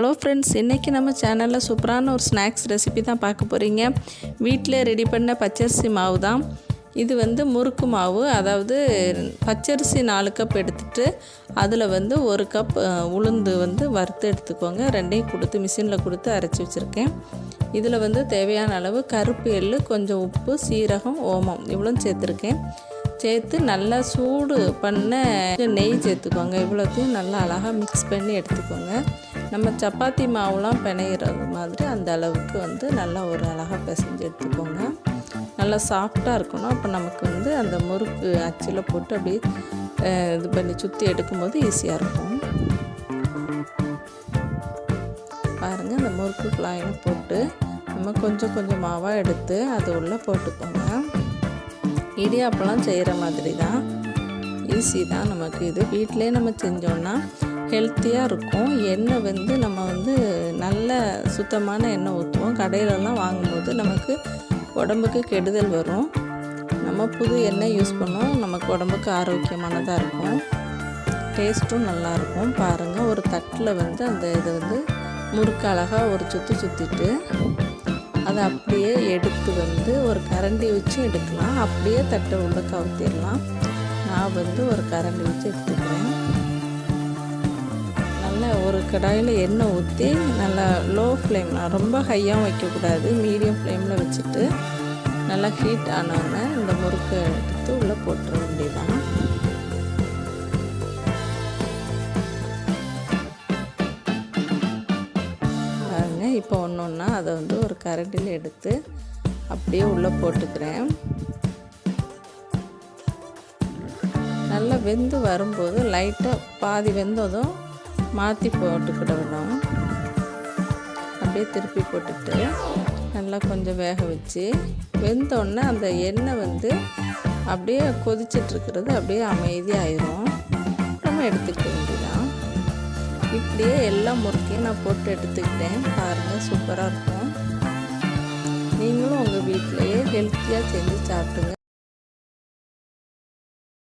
Hello friends இன்றைக்கி நம்ம சேனலில் சூப்பரான ஒரு ஸ்நாக்ஸ் ரெசிபி தான் பார்க்க போகிறீங்க வீட்டில் ரெடி பண்ண பச்சரிசி மாவு தான். இது வந்து முறுக்கு மாவு அதாவது பச்சரிசி நாலு கப் எடுத்துகிட்டு அதில் வந்து ஒரு கப் உளுந்து வந்து வறுத்து எடுத்துக்கோங்க. ரெண்டையும் கொடுத்து மிஷினில் கொடுத்து அரைச்சி வச்சுருக்கேன். இதில் வந்து தேவையான அளவு கருப்பு எள்ளு கொஞ்சம் உப்பு சீரகம் ஓமம் இவ்வளோ சேர்த்துருக்கேன். சேர்த்து நல்லா சூடு பண்ண நெய் சேர்த்துக்கோங்க. இவ்வளோத்தையும் நல்லா அழகாக மிக்ஸ் பண்ணி எடுத்துக்கோங்க. நம்ம சப்பாத்தி மாவுலாம் பிணையிறது மாதிரி அந்த அளவுக்கு வந்து நல்லா ஒரு அழகாக பிசைஞ்சு எடுத்துக்கோங்க. நல்லா சாஃப்டாக இருக்கணும். அப்போ நமக்கு வந்து அந்த முறுக்கு அச்சில் போட்டு அப்படியே இது பண்ணி சுற்றி எடுக்கும்போது ஈஸியாக இருக்கும். பாருங்கள் அந்த முறுக்கு குழாயினு போட்டு நம்ம கொஞ்சம் கொஞ்சம் மாவாக எடுத்து அது உள்ளே போட்டுக்கோங்க. இடியாப்பெல்லாம் செய்கிற மாதிரி தான். ஈஸி தான் நமக்கு இது. வீட்டிலே நம்ம செஞ்சோன்னா ஹெல்த்தியாக இருக்கும். எண்ணெய் வந்து நம்ம வந்து நல்ல சுத்தமான எண்ணெய் ஊற்றுவோம் கடையிலலாம் வாங்கும்போது நமக்கு உடம்புக்கு கெடுதல் வரும். நம்ம புது எண்ணெய் யூஸ் பண்ணோம் நமக்கு உடம்புக்கு ஆரோக்கியமானதாக இருக்கும். டேஸ்ட்டும் நல்லாயிருக்கும் பாருங்கள் ஒரு தட்டில் வந்து அந்த இதை வந்து முறுக்கு அழகாக ஒரு சுற்றி சுற்றிட்டு அதை அப்படியே எடுத்து வந்து ஒரு கரண்டி வச்சு எடுக்கலாம். அப்படியே தட்டை உள்ள கவுத்திடலாம் நான் வந்து ஒரு கரண்டி வச்சு எடுத்துக்கிறேன். நல்லா ஒரு கடாயில் எண்ணெய் ஊற்றி நல்லா லோ ஃப்ளேமில் ரொம்ப ஹையாக வைக்கக்கூடாது மீடியம் ஃப்ளேமில் வச்சுட்டு நல்லா ஹீட் ஆனோடனே இந்த முறுக்கை எடுத்து உள்ளே போட்டுற வேண்டியதான் இப்போ ஒன்று ஒன்றா அதை வந்து ஒரு கரண்டியில் எடுத்து அப்படியே உள்ளே போட்டுக்கிறேன். நல்லா வெந்து வரும்போது லைட்டாக பாதி வெந்ததும் மாற்றி போட்டுக்கிடணும் அப்படியே திருப்பி போட்டுட்டு நல்லா கொஞ்சம் வேக வச்சு வெந்தோடனே அந்த எண்ணெய் வந்து அப்படியே கொதிச்சிட்ருக்கிறது அப்படியே அமைதியாயிரும். நம்ம எடுத்துக்க அப்படியே எல்லா முறுக்கையும் நான் போட்டு எடுத்துக்கிட்டேன். பாருங்கள் சூப்பராக இருக்கும். நீங்களும் உங்கள் வீட்டிலையே ஹெல்த்தியாக செஞ்சு சாப்பிடுங்க.